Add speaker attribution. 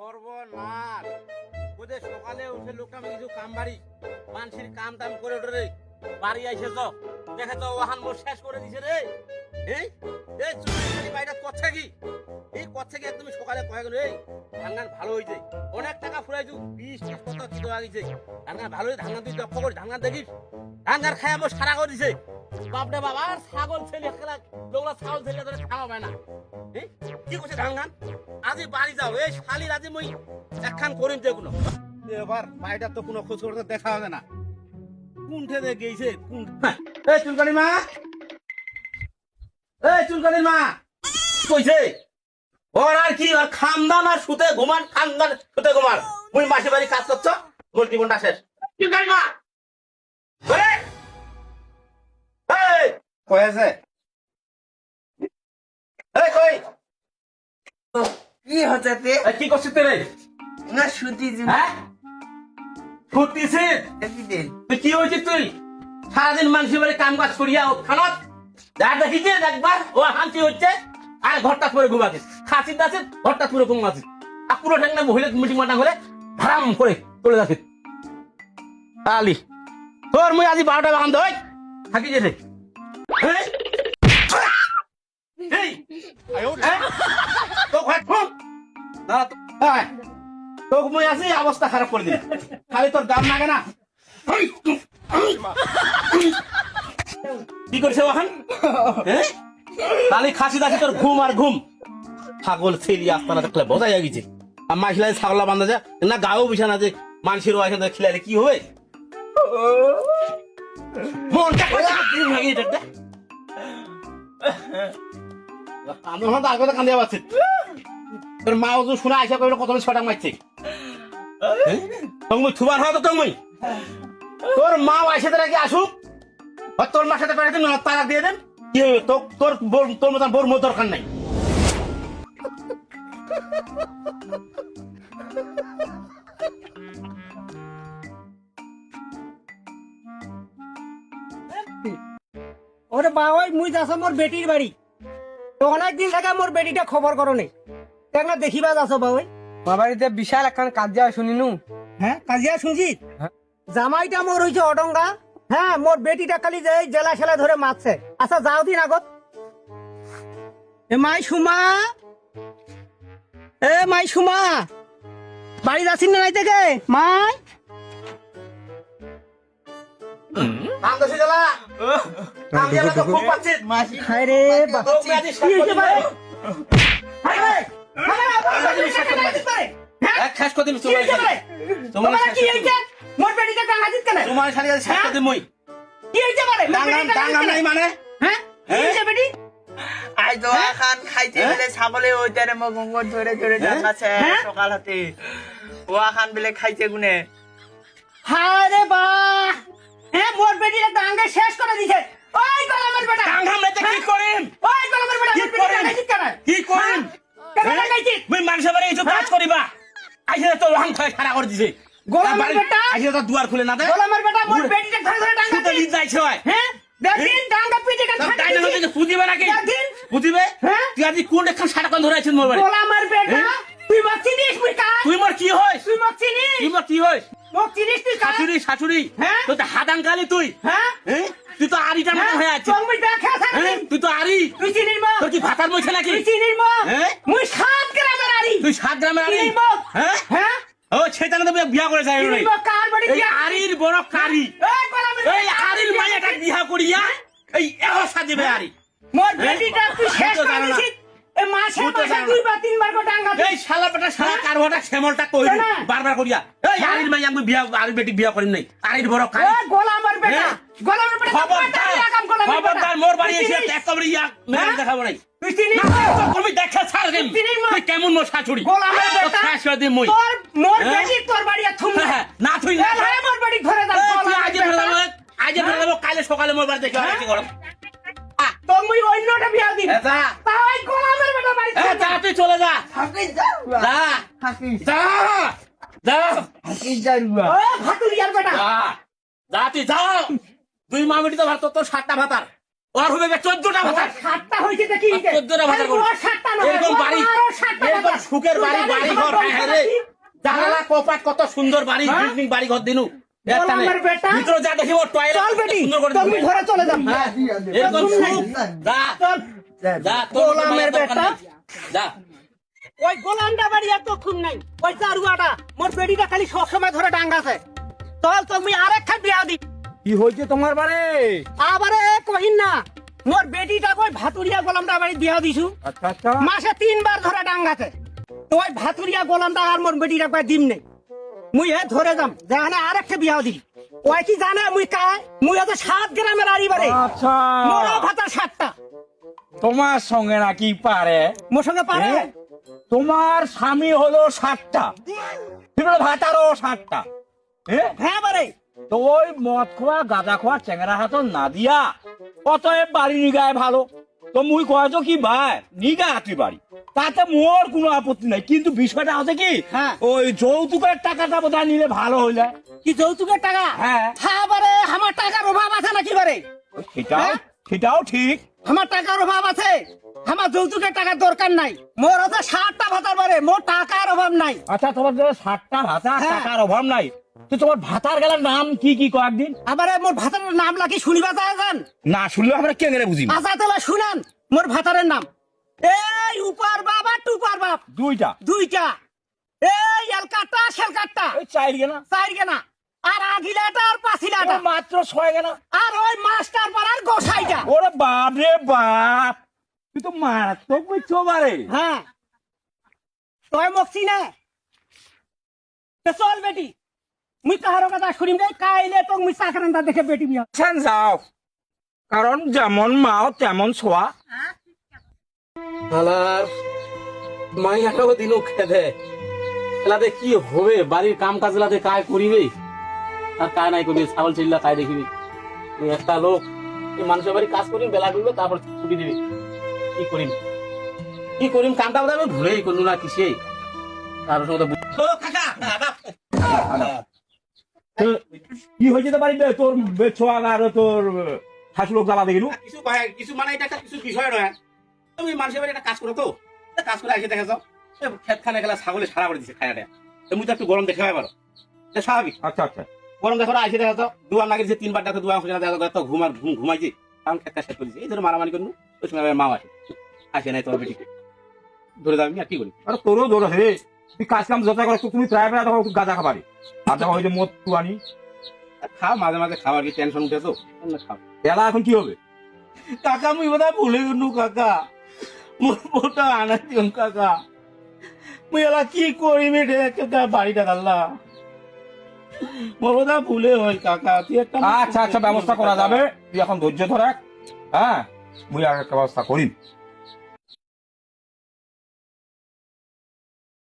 Speaker 1: সর্বনাশ ওদের সকালে উঠে লোকটা আমি কাম বাড়ি মানুষের কাম টাম করে ওঠে রে। বাড়ি আইসে তো দেখে তো ওহান মোর শেষ করে দিছে রে। এই এই চুরি বাড়িটা করছে কি? এই করছে কি একদম সকালে কয়ে গেল, এই ধান গান ভালো হয়েছে অনেক টাকা ফুরাইছু, বিশ কত ছিল আগিছে ধান গান ভালো হয়েছে ধান গান তুই লক্ষ্য করিস ধান দেখিস। ধান গান খাই আমার সারা করে দিছে। বাপরে বাবা আর ছাগল ছেলে খেলা লোকরা ছাগল ছেলে ধরে খাওয়া না। কি করছে ধান গান আজি বাড়ি যাও। এই শালির আজি মই একখান করিম যে কোনো এবার তো কোনো খোঁজ করতে দেখা হবে না। কোনঠে দে গেছে কোন এই চুলকানির মা! এই চুলকানির মা! কইছে? ওর আর কি আর খামদান আর শুতে ঘুমান খামদান শুতে ঘুমান। মুই মাসি বাড়ি কাজ করছ মোর জীবনটা শেষ। চুলকানির মা! কই আছে? এই কই?
Speaker 2: কি হচ্ছে তে?
Speaker 1: এই, কি করছিস তুই রে?
Speaker 2: না শুতি
Speaker 1: হ্যাঁ? ফুটিছিস
Speaker 2: দিন?
Speaker 1: তুই কি হয়েছে তুই? সারাদিন মানুষের বাড়ি কাম কাজ করিয়া খানত? যা দেখিছে একবার ও হাঁচি হচ্ছে আর ঘরটা করে ঘুমাতে খাসি দাসে ঘরটা পুরো ঘুমাতে আর পুরো ঠেঙ্গা মহিলা মিটিং মাটা হলে ধারাম করে চলে যাচ্ছে আলি তোর মুই আজি বারোটা বাগান দই থাকি যেতে তোকে মুই খালি দাম না। কি ওখান খালি দাসি তোর ঘুম আর ঘুম। ছাগল ছেলি আস্তানা দেখলে বোঝাই গেছে আর মাইছিলাই ছাগলা বান্ধা না গাও বিছানা যে মানুষের কি হবে মনটা ভাগে এটা একটা? কান্দো না তো আগে তো কান্দিয়া পাচ্ছে তোর মা ওজন শোনা আইসা কইলো কত ছটা মারছে তুমি থুবার হয় তো তুমি তোর মা আইসা তারা কি আসুক তোর মার সাথে পেরে দিন তারা দিয়ে দেন কি হবে তো- তোর বোর- তোর মতন বোর মোর দরকার নাই।
Speaker 3: ওরে বাবাই মুই যাস মোর বেটির বাড়ি তো অনেক দিন থেকে মোর বেটিটা খবর করো নেই দেখনা দেখিবা যাস বাবাই।
Speaker 2: বাবারিতে বিশাল একখান কাজিয়া শুনিনু।
Speaker 3: হ্যাঁ কাজিয়া শুনছি। জামাইটা মোর হইছে অডঙ্গা হ্যাঁ মোর বেটিটা খালি যে জেলা সেলা ধরে মারছে আচ্ছা যাও দিন আগত। এ মাই সুমা এ মাই সুমা বাড়ি যাচ্ছি না নাই থেকে মাই
Speaker 1: মানে
Speaker 3: হ্যাঁ? বেটি
Speaker 2: আই তো খান খাইতে গেলে ছাগলে ওইটারে ধরে ধরে
Speaker 3: হ্যাঁ?
Speaker 2: সকাল হাতে ওয়া খান বেলে খাইতে গুনে
Speaker 3: হায় রে বা হ্যাঁ মোর শেষ করে দিছে ওই গোলামের বেটা।
Speaker 1: ডাঙ্গাম নাই কি করিম
Speaker 3: ওই গোলামের বেটা
Speaker 1: কি করেন?
Speaker 3: টাঙ্গা দিত কেন?
Speaker 1: কি করিম
Speaker 3: কেন টাঙ্গাইছিস
Speaker 1: মুই মানুষের বাড়ি কিছু কাজ করিবা আইসে তো ওহান খাই খাড়া করে দিছে।
Speaker 3: গোলামের বেটা?
Speaker 1: আইসে তো দুয়ার খুলে না দে।
Speaker 3: গোলামের বেটা মোর বেটিটা ধরে ধরে
Speaker 1: শুতে
Speaker 3: দিস
Speaker 1: লিজ যাইছে হ্যাঁ?
Speaker 3: পিটে কেন
Speaker 1: নাকি?
Speaker 3: দেখিন।
Speaker 1: পুজিবে?
Speaker 3: হ্যাঁ?
Speaker 1: তুই আজ কোন একখান সাড়ে কোন ধরে আছিস মোর বাড়ি।
Speaker 3: গোলামের বেটা?
Speaker 1: হ্যাঁ?
Speaker 3: তুই মত চিনিস মুই কার?
Speaker 1: তুই মোর কি হইস?
Speaker 3: তুই মত চিনিস?
Speaker 1: তুই মোর কি হইস?
Speaker 3: মোক চিনিস তুই কার?
Speaker 1: শাশুড়ি শাশুড়ি
Speaker 3: হ্যাঁ?
Speaker 1: তুই তো হাদাং গালি তুই।
Speaker 3: হ্যাঁ?
Speaker 1: হ্যাঁ? তুই তো আরিটার মতো হয়ে? আছিস।
Speaker 3: তুমি দেখা
Speaker 1: হ্যাঁ?
Speaker 3: থাকি
Speaker 1: তুই তো আরি
Speaker 3: তুই চিনিস মা
Speaker 1: তোর কি ভাতার মইছে নাকি?
Speaker 3: তুই চিনিস মা
Speaker 1: হ্যাঁ?
Speaker 3: মুই সাত গ্রামের আরি
Speaker 1: তুই সাত গ্রামের আরি হ্যাঁ?
Speaker 3: হ্যাঁ?
Speaker 1: ও সেটাকে তো বিয়া করে
Speaker 3: চিনিস মা কার বাড়ি
Speaker 1: আরির বড় কারি।
Speaker 3: এই
Speaker 1: আরির মাইয়াটা বিয়া করিয়া এই এও সাজিবে আরি
Speaker 3: মোর বেটিটা তুই
Speaker 1: তুই
Speaker 3: শেষ করে দিছিস? মাসে মাসে দুইবার তিনবার করে টাঙ্গা
Speaker 1: এই শালা বেটা শালা কারবাটা শ্যামলটা কইবি বারবার করিয়া। এই
Speaker 3: হ্যাঁ?
Speaker 1: আরির মাইয়া আমি বিয়া আরির বেটি বিয়া করিম নাই। আরির বড় কারি
Speaker 3: এ গোলামের বেটা।
Speaker 1: হ্যাঁ?
Speaker 3: গোলামের বেটা
Speaker 1: খবরদার
Speaker 3: লাগাম গোলামের বেটা।
Speaker 1: খবরদার মোর বাড়ি এসে
Speaker 3: চিনিস?
Speaker 1: ইয়া মেরে
Speaker 3: হ্যাঁ?
Speaker 1: দেখাবো নাই।
Speaker 3: তুই চিনিস?
Speaker 1: তুমি দেখা ছাড় দিম। তুই কেমন মোর শাশুড়ি?
Speaker 3: গোলামের
Speaker 1: তোর
Speaker 3: বেটা
Speaker 1: শেষ করে দিম মুই।
Speaker 3: তোর মোর? বেটি তোর বাড়ি থুম
Speaker 1: না তুই
Speaker 3: এ মোর বাড়ি ধরে দাও
Speaker 1: তুই
Speaker 3: গোলামের
Speaker 1: আজকে ফেলে
Speaker 3: বেটা।
Speaker 1: দেবো আজকে কালে সকালে মোর বাড়ি দেখে
Speaker 3: মুই অন্যটা বিয়া দিন তাই বেটা বাড়ি
Speaker 1: এ, যা তুই চলে যা।
Speaker 2: হাকি যাও
Speaker 1: যা।
Speaker 2: হাকি
Speaker 1: যা। যা।
Speaker 2: হাকি যাইবা
Speaker 3: ও ভাতুরিয়ার বেটা।
Speaker 1: যা। যা তুই যা। দুই মামিটি তো ভাত তোর সাতটা ভাতার। ওর হবে চোদ্দটা ভাতা
Speaker 3: সাতটা হয়েছে দেখি।
Speaker 1: চোদ্দটা ভাতা
Speaker 3: সাতটা নয়
Speaker 1: এরকম বাড়ি এরকম সুখের বাড়ি বাড়ি ঘর হ্যাঁ রে। জানালা কপাট কত সুন্দর বাড়ি
Speaker 3: হ্যাঁ?
Speaker 1: বিল্ডিং বাড়ি ঘর দিনু। ভিতরে যা দেখি ওর টয়লেট সুন্দর করে
Speaker 3: তুমি ঘরে চলে যাও
Speaker 1: হ্যাঁ, এরকম সুখ। যা।
Speaker 3: গোলামের বেটা।
Speaker 1: যা।
Speaker 3: ওই গোলান্ডা বাড়ি এত খুন নাই। ওই চারুয়াটা মোর বেটিটা খালি সবসময় ধরে ডাঙ্গাছে। চল তুমি আরেক খাট বিয়া দি
Speaker 4: কি হয়েছে তোমার বারে
Speaker 3: আবারে কহিন না মোর বেটিটা কই ভাতুরিয়া গোলামটা বাড়ি বিয়া দিছু।
Speaker 4: আচ্ছা আচ্ছা।
Speaker 3: মাসে তিনবার ধরে ডাঙ্গাছে। তো ওই ভাতুরিয়া গোলামটা আর মোর বেটিটা কই দিম নেই। মুই হে ধরে যাম যেখানে আরেকটা বিয়া দি ওই কি জানে মুই কায়? মুই হচ্ছে সাত গ্রামের আড়ি বাড়ি।
Speaker 4: আচ্ছা।
Speaker 3: মোরা ভাতা সাতটা।
Speaker 4: তোমার সঙ্গে নাকি পারে?
Speaker 3: মোর সঙ্গে পারে?
Speaker 4: তোমার স্বামী হলো সাতটা। তুমি ভাতারও সাতটা। হ্যাঁ
Speaker 3: বারে।
Speaker 4: তো ওই মদ খোয়া গাঁজা খোয়া চেংরা হাত না দিয়া অতএব বাড়ি নিগায় ভালো। তো মুই কয়তো কি ভাই? নিগা তুই বাড়ি। তাতে মোর কোনো আপত্তি নাই। কিন্তু বিষয়টা হচ্ছে কি?
Speaker 3: হ্যাঁ।
Speaker 4: ওই যৌতুকের টাকাটা বোধহয় নিলে ভালো হইলে।
Speaker 3: কি যৌতুকের টাকা?
Speaker 4: হ্যাঁ।
Speaker 3: হ্যাঁ বারে আমার টাকার অভাব আছে নাকি বারে?
Speaker 4: সেটাও
Speaker 3: হ্যাঁ?
Speaker 4: সেটাও ঠিক।
Speaker 3: আমার টাকার অভাব আছে। আমার যৌতুকের টাকার দরকার নাই। মোর হচ্ছে সাতটা ভাতার বারে মোর টাকার অভাব নাই।
Speaker 4: আচ্ছা তোমার যে ষাটটা ভাতা
Speaker 3: হ্যাঁ।
Speaker 4: টাকার অভাব নাই। তো তোমার ভাতার গেলার নাম কি কি কয়েকদিন
Speaker 3: আবারে মোর ভাতার নাম লাগি শুনিবা যান
Speaker 4: না শুনলে আমরা কে গেলে বুঝি
Speaker 3: আচ্ছা তাহলে শুনেন মোর ভাতারের নাম। এই উপার বাপ আর টুপার বাপ।
Speaker 4: দুইটা।
Speaker 3: দুইটা। এই এলকাটা সেলকাটা।
Speaker 4: ওই চাইল গেনা
Speaker 3: চার গেনা আর আগিলাটা আর পাছিলাটা
Speaker 4: মাত্র ছয় গেনা
Speaker 3: আর ওই মাস্টার পাড়ার গোসাইটা।
Speaker 4: ওরে বাপ রে বাপ। তুই তো মারাত্মক বুঝছ বারে
Speaker 3: হ্যাঁ তোয় না। তো চল বেটি। মুই কাহার কথা শুনিম রে। কাইলে তো মুই চাকরান্দা দেখে বেটি বিয়া।
Speaker 4: সেন যাও। কারণ যেমন মাও তেমন ছোয়া।
Speaker 1: শালার মাইয়াটাও দিনও খেদে। এলাতে কি হবে? বাড়ির কাম কাজ এলাতে কায় করিবে? আর কায় নাই করবি ছাগল চিল্লা কায় দেখিবি। একটা লোক এই মানুষের বাড়ি কাজ করিম বেলা করবে তারপর ছুটি দিবে। কি করিম? কি করিম? কামটা বোধহয় আমি ভুলেই করলু না কিসে? তার সঙ্গে
Speaker 4: কি হয়েছে তো বাড়িতে? তোর ছোয়া আর তোর শাশু লোক জ্বালা দেখিলু?
Speaker 1: কিছু কিছু মানে এটা একটা কিছু বিষয় নয়। তুমি মানুষের বাড়ি একটা কাজ করো তো। কাজ করে এসে দেখা যাও। খেত খানে গেলা ছাগলে সারা করে দিছে খায়াটা তুমি তো একটু গরম দেখে পারো। স্বাভাবিক।
Speaker 4: আচ্ছা আচ্ছা।
Speaker 1: গরম দেখো আইসে দেখা যাও দুয়ার নাগের যে তিনবার ডাকে দুয়ার খুঁজে দেখা যাও ঘুমার ঘুম ঘুমাইছে। কারণ শেষ করেছে। এই ধরো মারামারি করুন ওই সময় মা আসে। আসে নাই তোমার বেটিকে। ধরে যাবি আর কি করি?
Speaker 4: আরে তোরও দৌড় হে তুই কাজ কাম যত করো তুমি প্রায় প্রায় দেখো গাঁজা খাবারি। আর দেখো ওই যে মদ তুয়ানি।
Speaker 1: খাও মাঝে মাঝে খাওয়ার কি টেনশন উঠে তো খাও।
Speaker 4: এলা এখন কি হবে?
Speaker 1: কাকা মুই বোধ ভুলে গেলু কাকা। বউটা আনা দিও কাকা। মুই এলা কি করিবি রে? কাকা বাড়িটা গাল্লা মোর ভুলে হয়, কাকা। তুই একটা
Speaker 4: আচ্ছা আচ্ছা ব্যবস্থা করা যাবে। তুই এখন ধৈর্য ধরে হ্যাঁ মুই আর একটা ব্যবস্থা করিম